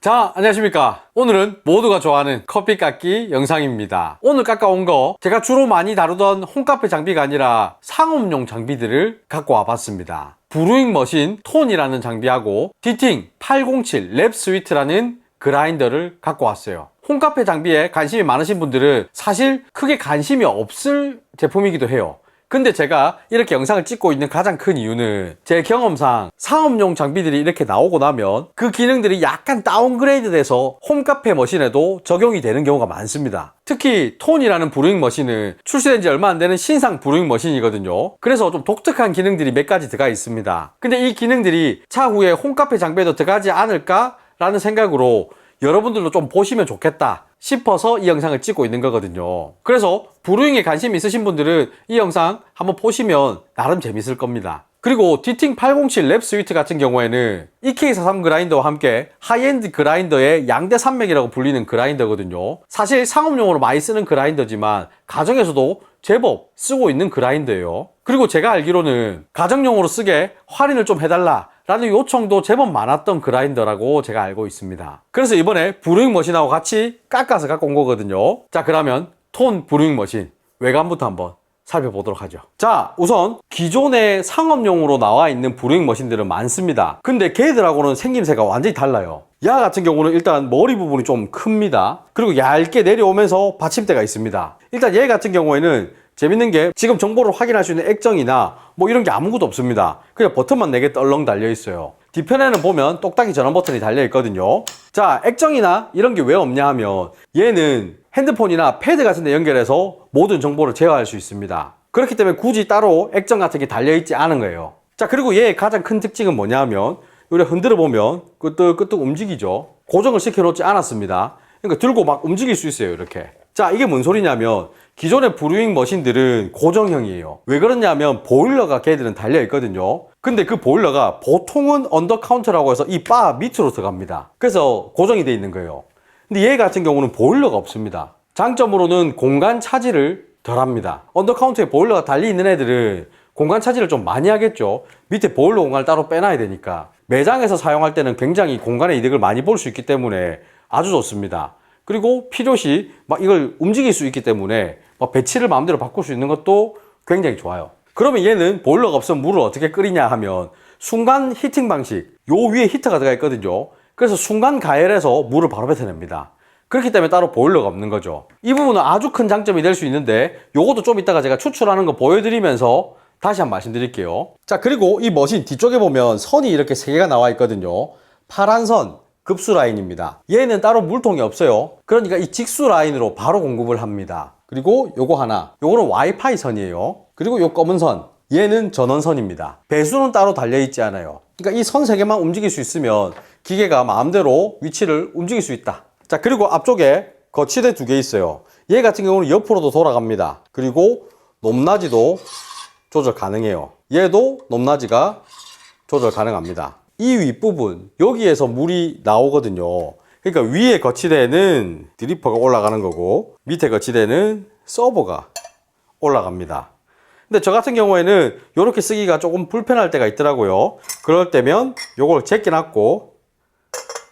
자, 안녕하십니까. 오늘은 모두가 좋아하는 커피 깎기 영상입니다. 오늘 깎아온 거 제가 주로 많이 다루던 홈카페 장비가 아니라 상업용 장비들을 갖고 와봤습니다. 브루잉 머신 톤이라는 장비하고 디팅 807 랩 스위트라는 그라인더를 갖고 왔어요. 홈카페 장비에 관심이 많으신 분들은 사실 크게 관심이 없을 제품이기도 해요. 근데 제가 이렇게 영상을 찍고 있는 가장 큰 이유는 제 경험상 상업용 장비들이 이렇게 나오고 나면 그 기능들이 약간 다운그레이드 돼서 홈카페 머신에도 적용이 되는 경우가 많습니다. 특히 톤이라는 브루잉 머신은 출시된 지 얼마 안 되는 신상 브루잉 머신이거든요. 그래서 좀 독특한 기능들이 몇 가지 들어가 있습니다. 근데 이 기능들이 차후에 홈카페 장비에도 들어가지 않을까 라는 생각으로 여러분들도 좀 보시면 좋겠다 싶어서 이 영상을 찍고 있는 거거든요. 그래서 브루잉에 관심 있으신 분들은 이 영상 한번 보시면 나름 재밌을 겁니다. 그리고 디팅 807 랩 스위트 같은 경우에는 EK43 그라인더와 함께 하이엔드 그라인더의 양대 산맥이라고 불리는 그라인더거든요. 사실 상업용으로 많이 쓰는 그라인더지만 가정에서도 제법 쓰고 있는 그라인더예요. 그리고 제가 알기로는 가정용으로 쓰게 할인을 좀 해달라 라는 요청도 제법 많았던 그라인더라고 제가 알고 있습니다. 그래서 이번에 브루잉 머신하고 같이 깎아서 갖고 온 거거든요. 자, 그러면 톤 브루잉 머신 외관부터 한번 살펴보도록 하죠. 자, 우선 기존의 상업용으로 나와 있는 브루잉 머신들은 많습니다. 근데 걔들하고는 생김새가 완전히 달라요. 야 같은 경우는 일단 머리 부분이 좀 큽니다. 그리고 얇게 내려오면서 받침대가 있습니다. 일단 얘 같은 경우에는 재밌는 게 지금 정보를 확인할 수 있는 액정이나 뭐 이런 게 아무것도 없습니다. 그냥 버튼만 4개 떨렁 달려 있어요. 뒤편에는 보면 똑딱이 전원 버튼이 달려 있거든요. 자, 액정이나 이런 게 왜 없냐 하면 얘는 핸드폰이나 패드 같은 데 연결해서 모든 정보를 제어할 수 있습니다. 그렇기 때문에 굳이 따로 액정 같은 게 달려 있지 않은 거예요. 자, 그리고 얘의 가장 큰 특징은 뭐냐 하면 우리 흔들어 보면 끄떡끄떡 움직이죠. 고정을 시켜 놓지 않았습니다. 그러니까 들고 막 움직일 수 있어요, 이렇게. 자, 이게 뭔 소리냐면 기존의 브루잉 머신들은 고정형이에요. 왜 그러냐면 보일러가 걔들은 달려 있거든요. 근데 그 보일러가 보통은 언더카운트라고 해서 이 바 밑으로 들어갑니다. 그래서 고정이 돼 있는 거예요. 근데 얘 같은 경우는 보일러가 없습니다. 장점으로는 공간 차지를 덜 합니다. 언더카운트에 보일러가 달려 있는 애들은 공간 차지를 좀 많이 하겠죠. 밑에 보일러 공간을 따로 빼놔야 되니까. 매장에서 사용할 때는 굉장히 공간의 이득을 많이 볼 수 있기 때문에 아주 좋습니다. 그리고 필요시 막 이걸 움직일 수 있기 때문에 막 배치를 마음대로 바꿀 수 있는 것도 굉장히 좋아요. 그러면 얘는 보일러가 없으면 물을 어떻게 끓이냐 하면 순간 히팅 방식, 요 위에 히터가 들어가 있거든요. 그래서 순간 가열해서 물을 바로 뱉어냅니다. 그렇기 때문에 따로 보일러가 없는 거죠. 이 부분은 아주 큰 장점이 될 수 있는데 요것도 좀 이따가 제가 추출하는 거 보여드리면서 다시 한번 말씀드릴게요. 자, 그리고 이 머신 뒤쪽에 보면 선이 이렇게 세 개가 나와 있거든요. 파란 선, 급수 라인입니다. 얘는 따로 물통이 없어요. 그러니까 이 직수 라인으로 바로 공급을 합니다. 그리고 요거 하나, 요거는 와이파이 선이에요. 그리고 요 검은 선, 얘는 전원선입니다. 배수는 따로 달려있지 않아요. 그러니까 이 선 세 개만 움직일 수 있으면 기계가 마음대로 위치를 움직일 수 있다. 자, 그리고 앞쪽에 거치대 두 개 있어요. 얘 같은 경우는 옆으로도 돌아갑니다. 그리고 높낮이도 조절 가능해요. 얘도 높낮이가 조절 가능합니다. 이 윗부분, 여기에서 물이 나오거든요. 그러니까 위에 거치대는 드리퍼가 올라가는 거고, 밑에 거치대는 서버가 올라갑니다. 근데 저 같은 경우에는 이렇게 쓰기가 조금 불편할 때가 있더라고요. 그럴 때면 요걸 제껴놨고,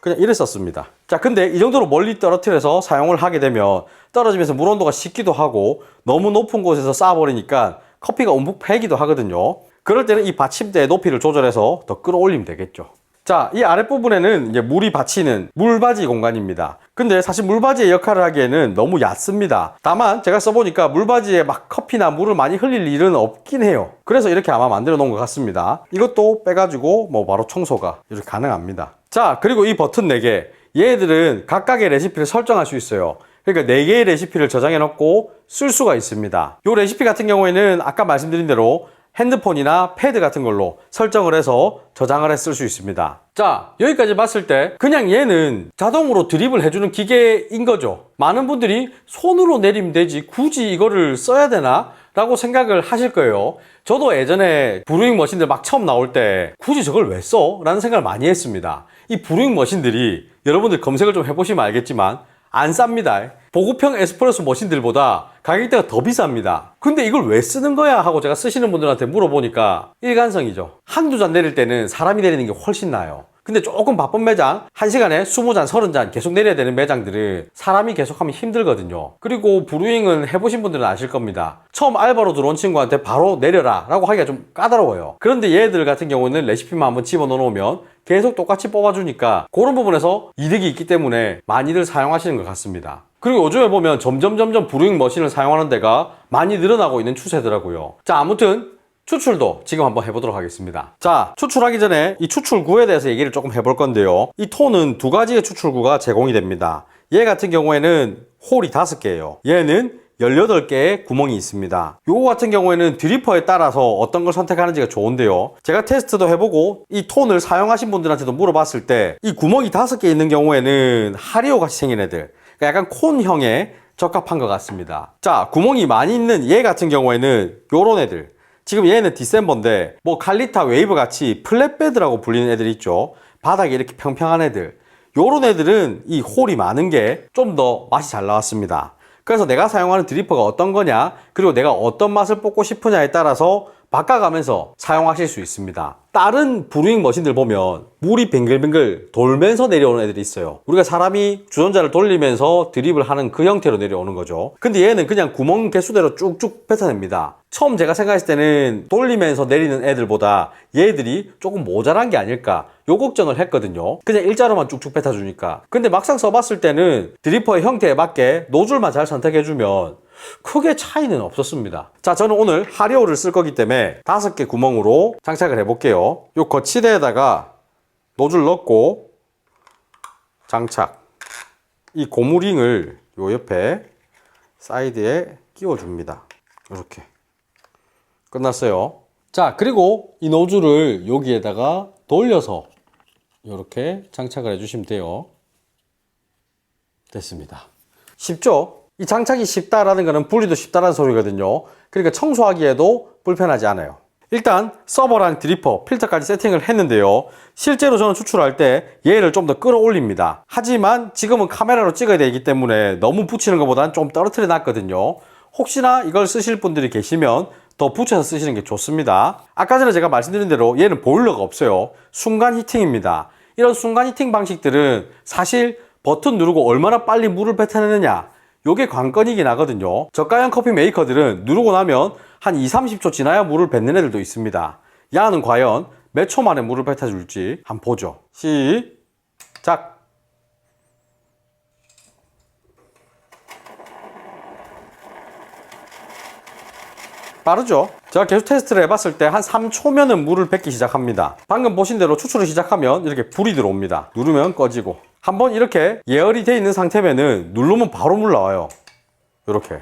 그냥 이래 썼습니다. 자, 근데 이 정도로 멀리 떨어뜨려서 사용을 하게 되면 떨어지면서 물 온도가 식기도 하고 너무 높은 곳에서 쌓아버리니까 커피가 움푹 패기도 하거든요. 그럴 때는 이 받침대의 높이를 조절해서 더 끌어올리면 되겠죠. 자, 이 아랫부분에는 이제 물이 받치는 물바지 공간입니다. 근데 사실 물바지의 역할을 하기에는 너무 얕습니다. 다만 제가 써보니까 물바지에 막 커피나 물을 많이 흘릴 일은 없긴 해요. 그래서 이렇게 아마 만들어 놓은 것 같습니다. 이것도 빼가지고 뭐 바로 청소가 이렇게 가능합니다. 자, 그리고 이 버튼 4개. 얘들은 각각의 레시피를 설정할 수 있어요. 그러니까 4개의 레시피를 저장해 놓고 쓸 수가 있습니다. 이 레시피 같은 경우에는 아까 말씀드린 대로 핸드폰이나 패드 같은 걸로 설정을 해서 저장을 해쓸수 있습니다. 자, 여기까지 봤을 때 그냥 얘는 자동으로 드립을 해주는 기계인 거죠. 많은 분들이 손으로 내리면 되지 굳이 이거를 써야 되나? 라고 생각을 하실 거예요. 저도 예전에 브루잉 머신들 막 처음 나올 때 굳이 저걸 왜 써? 라는 생각을 많이 했습니다. 이 브루잉 머신들이 여러분들 검색을 좀 해보시면 알겠지만 안 쌉니다. 보급형 에스프레소 머신들보다 가격대가 더 비쌉니다. 근데 이걸 왜 쓰는 거야? 하고 제가 쓰시는 분들한테 물어보니까 일관성이죠. 한두 잔 내릴 때는 사람이 내리는 게 훨씬 나아요. 근데 조금 바쁜 매장, 한시간에 20잔, 30잔 계속 내려야 되는 매장들은 사람이 계속 하면 힘들거든요. 그리고 브루잉은 해보신 분들은 아실 겁니다. 처음 알바로 들어온 친구한테 바로 내려라 라고 하기가 좀 까다로워요. 그런데 얘들 같은 경우는 레시피만 한번 집어넣어 놓으면 계속 똑같이 뽑아주니까 그런 부분에서 이득이 있기 때문에 많이들 사용하시는 것 같습니다. 그리고 요즘에 보면 점점 점점 브루잉 머신을 사용하는 데가 많이 늘어나고 있는 추세더라고요. 자, 아무튼 추출도 지금 한번 해보도록 하겠습니다. 자, 추출하기 전에 이 추출구에 대해서 얘기를 조금 해볼 건데요. 이 톤은 두 가지의 추출구가 제공이 됩니다. 얘 같은 경우에는 홀이 다섯 개예요. 얘는 18개의 구멍이 있습니다. 요거 같은 경우에는 드리퍼에 따라서 어떤 걸 선택하는지가 좋은데요. 제가 테스트도 해보고 이 톤을 사용하신 분들한테도 물어봤을 때 이 구멍이 다섯 개 있는 경우에는 하리오 같이 생긴 애들, 그러니까 약간 콘형에 적합한 것 같습니다. 자, 구멍이 많이 있는 얘 같은 경우에는 요런 애들. 지금 얘는 디셈버인데 뭐 칼리타 웨이브 같이 플랫베드라고 불리는 애들 있죠. 바닥에 이렇게 평평한 애들. 요런 애들은 이 홀이 많은 게 좀 더 맛이 잘 나왔습니다. 그래서 내가 사용하는 드리퍼가 어떤 거냐, 그리고 내가 어떤 맛을 뽑고 싶으냐에 따라서 바꿔가면서 사용하실 수 있습니다. 다른 브루잉 머신들 보면 물이 뱅글뱅글 돌면서 내려오는 애들이 있어요. 우리가 사람이 주전자를 돌리면서 드립을 하는 그 형태로 내려오는 거죠. 근데 얘는 그냥 구멍 개수대로 쭉쭉 뱉어냅니다. 처음 제가 생각했을 때는 돌리면서 내리는 애들보다 얘들이 조금 모자란 게 아닐까 요 걱정을 했거든요. 그냥 일자로만 쭉쭉 뱉어주니까. 근데 막상 써봤을 때는 드리퍼의 형태에 맞게 노즐만 잘 선택해주면 크게 차이는 없었습니다. 자, 저는 오늘 하리오를 쓸 거기 때문에 다섯 개 구멍으로 장착을 해 볼게요. 요 거치대에다가 노즐 넣고 장착. 이 고무링을 요 옆에 사이드에 끼워 줍니다. 이렇게. 끝났어요. 자, 그리고 이 노즐을 여기에다가 돌려서 이렇게 장착을 해주시면 돼요. 됐습니다. 쉽죠? 이 장착이 쉽다라는 것은 분리도 쉽다라는 소리거든요. 그러니까 청소하기에도 불편하지 않아요. 일단 서버랑 드리퍼, 필터까지 세팅을 했는데요. 실제로 저는 추출할 때 얘를 좀 더 끌어올립니다. 하지만 지금은 카메라로 찍어야 되기 때문에 너무 붙이는 것보다는 좀 떨어뜨려 놨거든요. 혹시나 이걸 쓰실 분들이 계시면 더 붙여서 쓰시는 게 좋습니다. 아까 전에 제가 말씀드린 대로 얘는 보일러가 없어요. 순간 히팅입니다. 이런 순간 히팅 방식들은 사실 버튼 누르고 얼마나 빨리 물을 뱉어내느냐 요게 관건이긴 하거든요. 저가형 커피 메이커들은 누르고 나면 한 2, 30초 지나야 물을 뱉는 애들도 있습니다. 야는 과연 몇 초 만에 물을 뱉어줄지 한번 보죠. 시작! 빠르죠? 제가 계속 테스트를 해봤을 때 한 3초면은 물을 뱉기 시작합니다. 방금 보신 대로 추출을 시작하면 이렇게 불이 들어옵니다. 누르면 꺼지고. 한번 이렇게 예열이 되어 있는 상태면은 누르면 바로 물 나와요. 이렇게.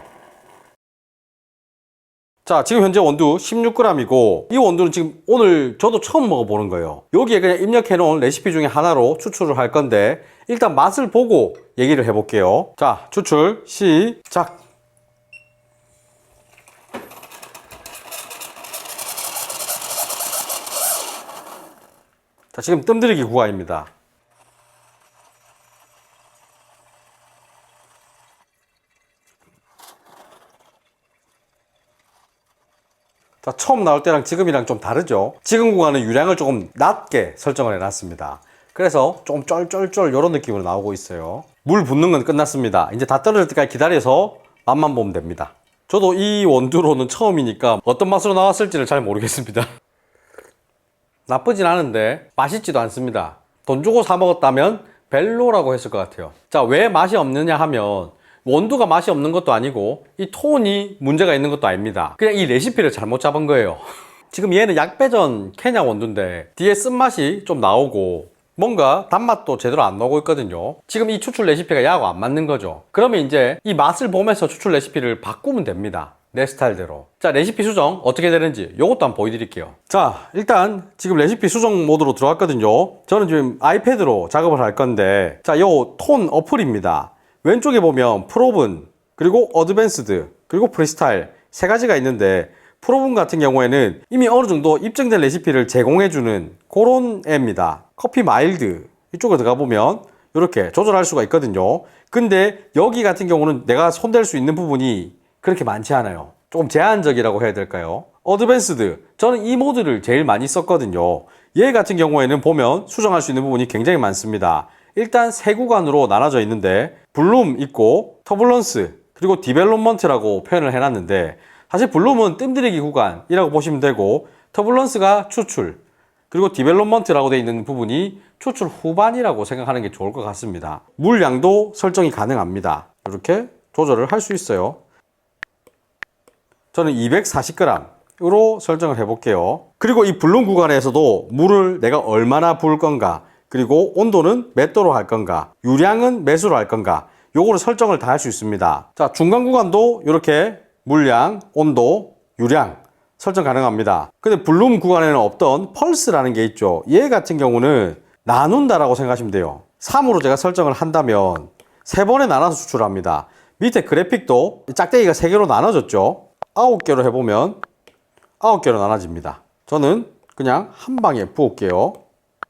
자, 지금 현재 원두 16g이고, 이 원두는 지금 오늘 저도 처음 먹어보는 거예요. 여기에 그냥 입력해 놓은 레시피 중에 하나로 추출을 할 건데, 일단 맛을 보고 얘기를 해 볼게요. 자, 추출, 시작! 자, 지금 뜸들이기 구간입니다. 자, 처음 나올 때랑 지금이랑 좀 다르죠? 지금 구간은 유량을 조금 낮게 설정을 해놨습니다. 그래서 좀 쫄쫄쫄 이런 느낌으로 나오고 있어요. 물 붓는 건 끝났습니다. 이제 다 떨어질 때까지 기다려서 맛만 보면 됩니다. 저도 이 원두로는 처음이니까 어떤 맛으로 나왔을지를 잘 모르겠습니다. 나쁘진 않은데 맛있지도 않습니다. 돈 주고 사 먹었다면 벨로라고 했을 것 같아요. 자, 왜 맛이 없느냐 하면 원두가 맛이 없는 것도 아니고 이 톤이 문제가 있는 것도 아닙니다. 그냥 이 레시피를 잘못 잡은 거예요. 지금 얘는 약배전 케냐 원두인데 뒤에 쓴맛이 좀 나오고 뭔가 단맛도 제대로 안 나오고 있거든요. 지금 이 추출 레시피가 야하고 안 맞는 거죠. 그러면 이제 이 맛을 보면서 추출 레시피를 바꾸면 됩니다. 내 스타일대로. 자, 레시피 수정 어떻게 되는지 요것도 한번 보여드릴게요. 자, 일단 지금 레시피 수정 모드로 들어왔거든요. 저는 지금 아이패드로 작업을 할 건데, 자, 요 톤 어플입니다. 왼쪽에 보면 프로븐, 그리고 어드밴스드, 그리고 프리스타일 세 가지가 있는데, 프로븐 같은 경우에는 이미 어느 정도 입증된 레시피를 제공해주는 그런 앱입니다. 커피 마일드 이쪽으로 들어가 보면 이렇게 조절할 수가 있거든요. 근데 여기 같은 경우는 내가 손댈 수 있는 부분이 그렇게 많지 않아요. 조금 제한적이라고 해야 될까요? 어드밴스드. 저는 이 모드를 제일 많이 썼거든요. 얘 같은 경우에는 보면 수정할 수 있는 부분이 굉장히 많습니다. 일단 세 구간으로 나눠져 있는데 블룸 있고 터블런스 그리고 디벨롭먼트라고 표현을 해놨는데 사실 블룸은 뜸들이기 구간이라고 보시면 되고 터블런스가 추출 그리고 디벨롭먼트라고 되어 있는 부분이 추출 후반이라고 생각하는 게 좋을 것 같습니다. 물량도 설정이 가능합니다. 이렇게 조절을 할 수 있어요. 저는 240g으로 설정을 해 볼게요. 그리고 이 블룸 구간에서도 물을 내가 얼마나 부을 건가, 그리고 온도는 몇 도로 할 건가, 유량은 몇으로 할 건가, 요거를 설정을 다 할 수 있습니다. 자, 중간 구간도 이렇게 물량, 온도, 유량 설정 가능합니다. 근데 블룸 구간에는 없던 펄스라는 게 있죠. 얘 같은 경우는 나눈다라고 생각하시면 돼요. 3으로 제가 설정을 한다면 세 번에 나눠서 추출합니다. 밑에 그래픽도 짝대기가 세 개로 나눠졌죠. 아홉 개로 해보면 아홉 개로 나눠집니다. 저는 그냥 한 방에 부을게요.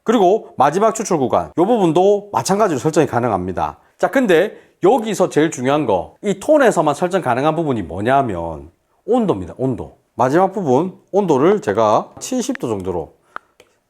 그리고 마지막 추출 구간 이 부분도 마찬가지로 설정이 가능합니다. 자, 근데 여기서 제일 중요한 거 이 톤에서만 설정 가능한 부분이 뭐냐면 온도입니다. 온도. 마지막 부분 온도를 제가 70도 정도로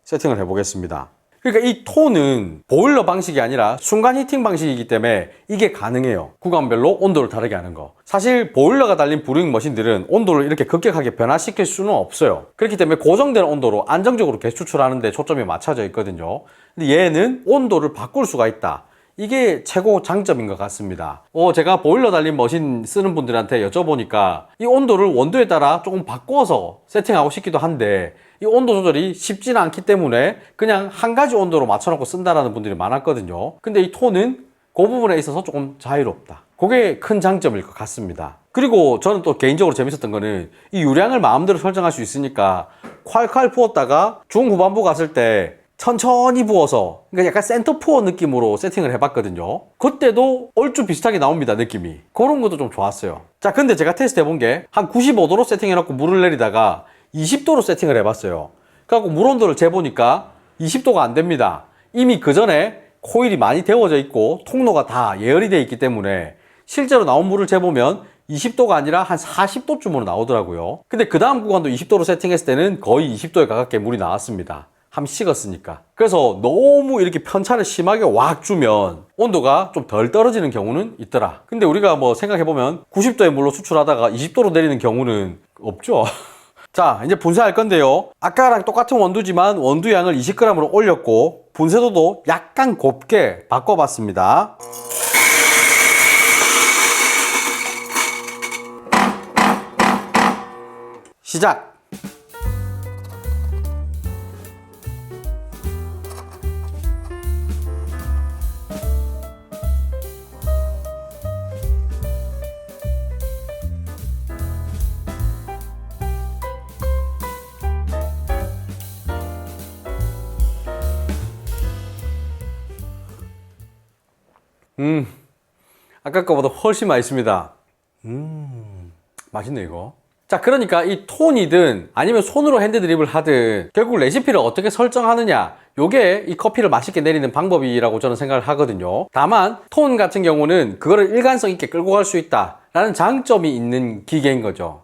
세팅을 해 보겠습니다. 그러니까 이 톤은 보일러 방식이 아니라 순간 히팅 방식이기 때문에 이게 가능해요. 구간별로 온도를 다르게 하는 거. 사실 보일러가 달린 브루잉 머신들은 온도를 이렇게 급격하게 변화시킬 수는 없어요. 그렇기 때문에 고정된 온도로 안정적으로 계속 추출하는 데 초점이 맞춰져 있거든요. 근데 얘는 온도를 바꿀 수가 있다. 이게 최고 장점인 것 같습니다. 어, 제가 보일러 달린 머신 쓰는 분들한테 여쭤보니까 이 온도를 원도에 따라 조금 바꿔서 세팅하고 싶기도 한데 이 온도 조절이 쉽지는 않기 때문에 그냥 한 가지 온도로 맞춰놓고 쓴다라는 분들이 많았거든요. 근데 이 톤은 그 부분에 있어서 조금 자유롭다. 그게 큰 장점일 것 같습니다. 그리고 저는 또 개인적으로 재밌었던 거는 이 유량을 마음대로 설정할 수 있으니까 콸콸 부었다가 중후반부 갔을 때 천천히 부어서 그러니까 약간 센터푸어 느낌으로 세팅을 해봤거든요. 그때도 얼추 비슷하게 나옵니다 느낌이. 그런 것도 좀 좋았어요. 자 근데 제가 테스트 해본 게 한 95도로 세팅해놓고 물을 내리다가 20도로 세팅을 해봤어요. 그래갖고 물 온도를 재보니까 20도가 안 됩니다. 이미 그 전에 코일이 많이 데워져 있고 통로가 다 예열이 되어 있기 때문에 실제로 나온 물을 재보면 20도가 아니라 한 40도쯤으로 나오더라고요. 근데 그 다음 구간도 20도로 세팅했을 때는 거의 20도에 가깝게 물이 나왔습니다. 함 식었으니까. 그래서 너무 이렇게 편차를 심하게 왁 주면 온도가 좀 덜 떨어지는 경우는 있더라. 근데 우리가 뭐 생각해보면 90도의 물로 추출하다가 20도로 내리는 경우는 없죠. 자, 이제 분쇄할 건데요. 아까랑 똑같은 원두지만 원두 양을 20g으로 올렸고 분쇄도도 약간 곱게 바꿔봤습니다. 시작! 음, 아까 거보다 훨씬 맛있습니다. 음, 맛있네, 이거. 자, 그러니까 이 톤이든 아니면 손으로 핸드 드립을 하든 결국 레시피를 어떻게 설정하느냐. 요게 이 커피를 맛있게 내리는 방법이라고 저는 생각을 하거든요. 다만, 톤 같은 경우는 그거를 일관성 있게 끌고 갈 수 있다. 라는 장점이 있는 기계인 거죠.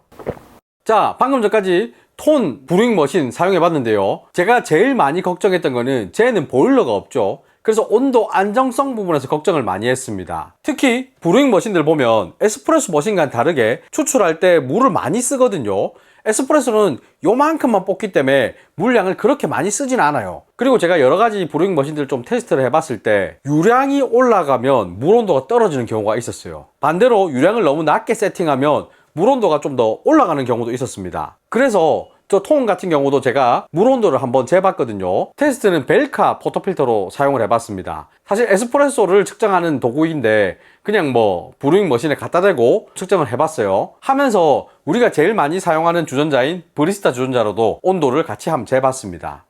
자, 방금 전까지 톤 브루잉 머신 사용해 봤는데요. 제가 제일 많이 걱정했던 거는 쟤는 보일러가 없죠. 그래서 온도 안정성 부분에서 걱정을 많이 했습니다. 특히 브루잉 머신들 보면 에스프레소 머신과는 다르게 추출할 때 물을 많이 쓰거든요. 에스프레소는 요만큼만 뽑기 때문에 물량을 그렇게 많이 쓰진 않아요. 그리고 제가 여러 가지 브루잉 머신들 좀 테스트를 해봤을 때 유량이 올라가면 물 온도가 떨어지는 경우가 있었어요. 반대로 유량을 너무 낮게 세팅하면 물 온도가 좀 더 올라가는 경우도 있었습니다. 그래서 저 통 같은 경우도 제가 물 온도를 한번 재봤거든요. 테스트는 벨카 포토필터로 사용을 해봤습니다. 사실 에스프레소를 측정하는 도구인데 그냥 뭐 브루잉 머신에 갖다 대고 측정을 해봤어요. 하면서 우리가 제일 많이 사용하는 주전자인 브리스타 주전자로도 온도를 같이 한번 재봤습니다.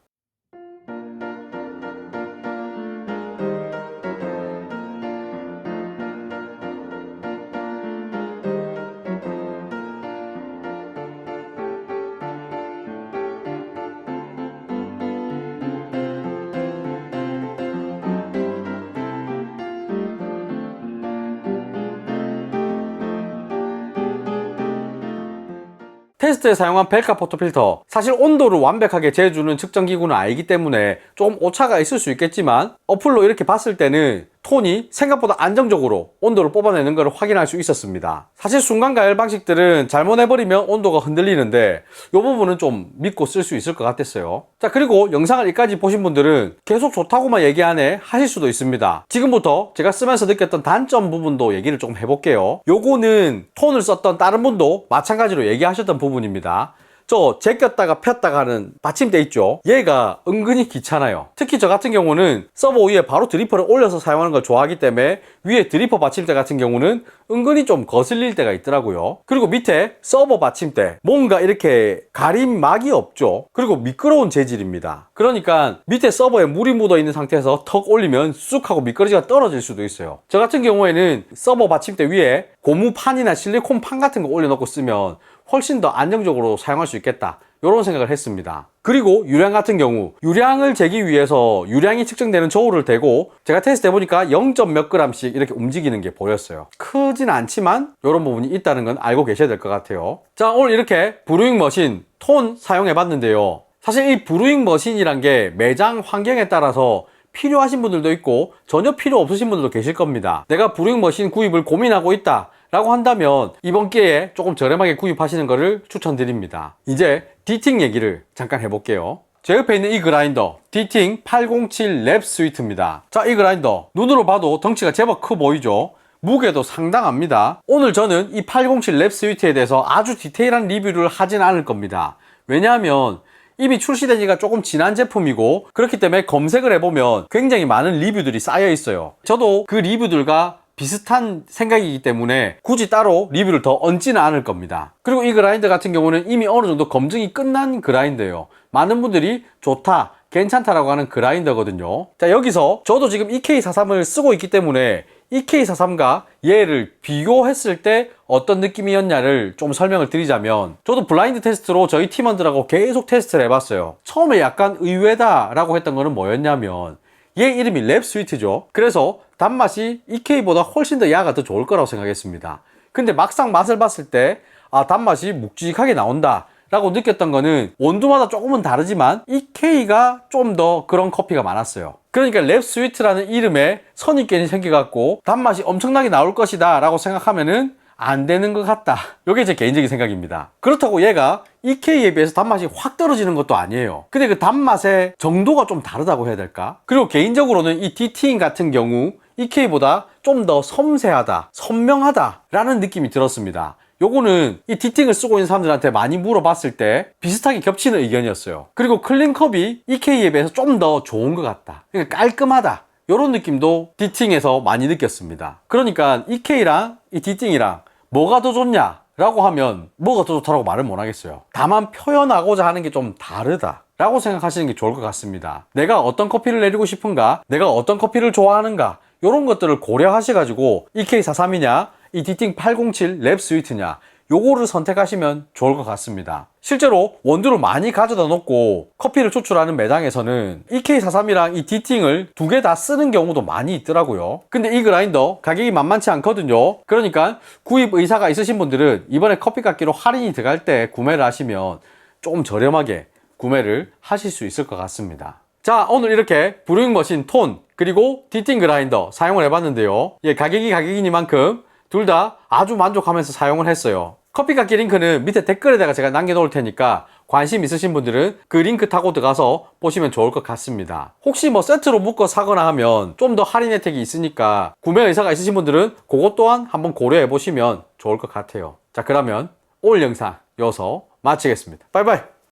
테스트에 사용한 벨카 포토 필터. 사실 온도를 완벽하게 재주는 측정 기구는 아니기 때문에 좀 오차가 있을 수 있겠지만 어플로 이렇게 봤을 때는 톤이 생각보다 안정적으로 온도를 뽑아내는 것을 확인할 수 있었습니다. 사실 순간 가열 방식들은 잘못해버리면 온도가 흔들리는데 이 부분은 좀 믿고 쓸 수 있을 것 같았어요. 자 그리고 영상을 여기까지 보신 분들은 계속 좋다고만 얘기 안해 하실 수도 있습니다. 지금부터 제가 쓰면서 느꼈던 단점 부분도 얘기를 좀 해볼게요. 요거는 톤을 썼던 다른 분도 마찬가지로 얘기하셨던 부분입니다. 저 제꼈다가 폈다가 하는 받침대 있죠. 얘가 은근히 귀찮아요. 특히 저 같은 경우는 서버 위에 바로 드리퍼를 올려서 사용하는 걸 좋아하기 때문에 위에 드리퍼 받침대 같은 경우는 은근히 좀 거슬릴 때가 있더라고요. 그리고 밑에 서버 받침대 뭔가 이렇게 가림막이 없죠. 그리고 미끄러운 재질입니다. 그러니까 밑에 서버에 물이 묻어 있는 상태에서 턱 올리면 쑥 하고 미끄러지가 떨어질 수도 있어요. 저 같은 경우에는 서버 받침대 위에 고무판이나 실리콘 판 같은 거 올려놓고 쓰면 훨씬 더 안정적으로 사용할 수 있겠다. 이런 생각을 했습니다. 그리고 유량 같은 경우 유량을 재기 위해서 유량이 측정되는 저울을 대고 제가 테스트 해보니까 0. 몇 g씩 이렇게 움직이는 게 보였어요. 크진 않지만 이런 부분이 있다는 건 알고 계셔야 될 것 같아요. 자 오늘 이렇게 브루잉 머신 톤 사용해 봤는데요. 사실 이 브루잉 머신이란 게 매장 환경에 따라서 필요하신 분들도 있고 전혀 필요 없으신 분들도 계실 겁니다. 내가 브루잉 머신 구입을 고민하고 있다. 라고 한다면 이번 기회에 조금 저렴하게 구입하시는 것을 추천드립니다. 이제 디팅 얘기를 잠깐 해볼게요. 제 옆에 있는 이 그라인더 디팅 807 랩 스위트입니다. 자, 이 그라인더 눈으로 봐도 덩치가 제법 커 보이죠? 무게도 상당합니다. 오늘 저는 이 807 랩 스위트에 대해서 아주 디테일한 리뷰를 하진 않을 겁니다. 왜냐하면 이미 출시된 지가 조금 지난 제품이고 그렇기 때문에 검색을 해보면 굉장히 많은 리뷰들이 쌓여 있어요. 저도 그 리뷰들과 비슷한 생각이기 때문에 굳이 따로 리뷰를 더 얹지는 않을 겁니다. 그리고 이 그라인더 같은 경우는 이미 어느 정도 검증이 끝난 그라인더예요. 많은 분들이 좋다, 괜찮다라고 하는 그라인더거든요. 자, 여기서 저도 지금 EK43을 쓰고 있기 때문에 EK43과 얘를 비교했을 때 어떤 느낌이었냐를 좀 설명을 드리자면 저도 블라인드 테스트로 저희 팀원들하고 계속 테스트를 해봤어요. 처음에 약간 의외다 라고 했던 거는 뭐였냐면 얘 이름이 랩 스위트죠. 그래서 단맛이 EK보다 훨씬 더 야가 더 좋을 거라고 생각했습니다. 근데 막상 맛을 봤을 때, 아, 단맛이 묵직하게 나온다. 라고 느꼈던 거는 원두마다 조금은 다르지만 EK가 좀 더 그런 커피가 많았어요. 그러니까 랩 스위트라는 이름에 선입견이 생겨갖고 단맛이 엄청나게 나올 것이다 라고 생각하면은 안 되는 것 같다. 이게 제 개인적인 생각입니다. 그렇다고 얘가 EK에 비해서 단맛이 확 떨어지는 것도 아니에요. 근데 그 단맛의 정도가 좀 다르다고 해야 될까? 그리고 개인적으로는 이 DT인 같은 경우 EK보다 좀 더 섬세하다, 선명하다 라는 느낌이 들었습니다. 요거는 이 디팅을 쓰고 있는 사람들한테 많이 물어봤을 때 비슷하게 겹치는 의견이었어요. 그리고 클린컵이 EK에 비해서 좀 더 좋은 것 같다. 그러니까 깔끔하다. 이런 느낌도 디팅에서 많이 느꼈습니다. 그러니까 EK랑 이 디팅이랑 뭐가 더 좋냐? 라고 하면 뭐가 더 좋다라고 말을 못 하겠어요. 다만 표현하고자 하는 게 좀 다르다. 라고 생각하시는 게 좋을 것 같습니다. 내가 어떤 커피를 내리고 싶은가? 내가 어떤 커피를 좋아하는가? 이런 것들을 고려하셔 가지고 EK43이냐? 이 디팅 807 랩 스위트냐? 요거를 선택하시면 좋을 것 같습니다. 실제로 원두를 많이 가져다 놓고 커피를 추출하는 매장에서는 EK43이랑 이 디팅을 두 개 다 쓰는 경우도 많이 있더라고요. 근데 이 그라인더 가격이 만만치 않거든요. 그러니까 구입 의사가 있으신 분들은 이번에 커피 깎기로 할인이 들어갈 때 구매를 하시면 조금 저렴하게 구매를 하실 수 있을 것 같습니다. 자, 오늘 이렇게 브루잉 머신 톤 그리고 디팅 그라인더 사용을 해봤는데요. 예, 가격이 가격이니만큼 둘 다 아주 만족하면서 사용을 했어요. 커피 깎기 링크는 밑에 댓글에다가 제가 남겨놓을 테니까 관심 있으신 분들은 그 링크 타고 들어가서 보시면 좋을 것 같습니다. 혹시 뭐 세트로 묶어 사거나 하면 좀 더 할인 혜택이 있으니까 구매 의사가 있으신 분들은 그것 또한 한번 고려해 보시면 좋을 것 같아요. 자, 그러면 오늘 영상 여기서 마치겠습니다. 바이바이!